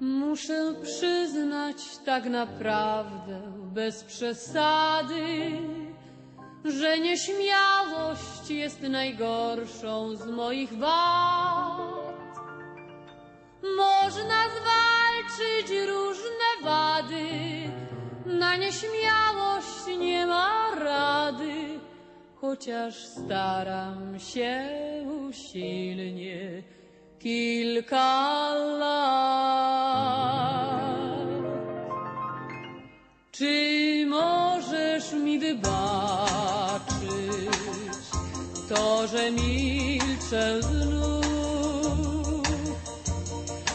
Muszę przyznać tak naprawdę, bez przesady, że nieśmiałość jest najgorszą z moich wad. Można zwalczyć nieśmiałość nie ma rady, chociaż staram się usilnie kilka lat. Czy możesz mi wybaczyć to, że milczę znów?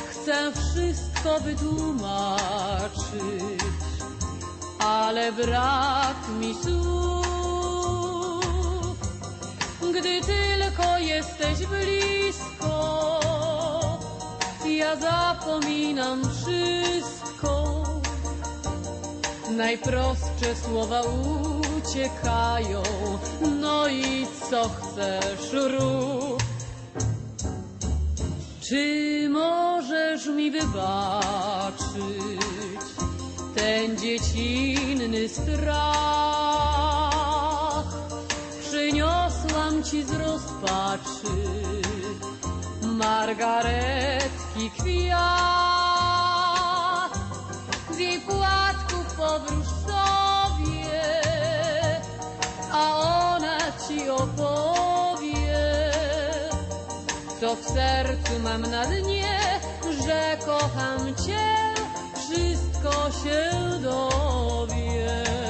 Chcę wszystko wytłumaczyć, ale brak mi słów. Gdy tylko jesteś blisko, ja zapominam wszystko. Najprostsze słowa uciekają, no i co chcesz rób. Czy możesz mi wybaczyć ten dziecinny strach? Przyniosłam ci z rozpaczy margaretki kwiat. Z jej płatków powróż sobie, a ona ci opowie, co w sercu mam na dnie, że kocham cię, wszystko się dowiesz.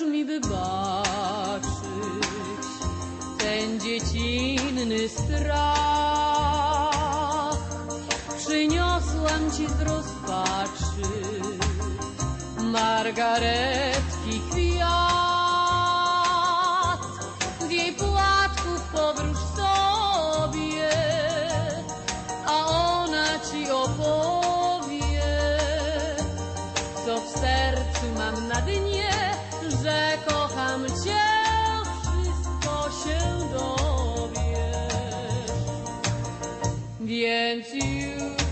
Możesz mi wybaczyć ten dziecinny strach? Przyniosłam ci z rozpaczy margaretki kwiat. the you.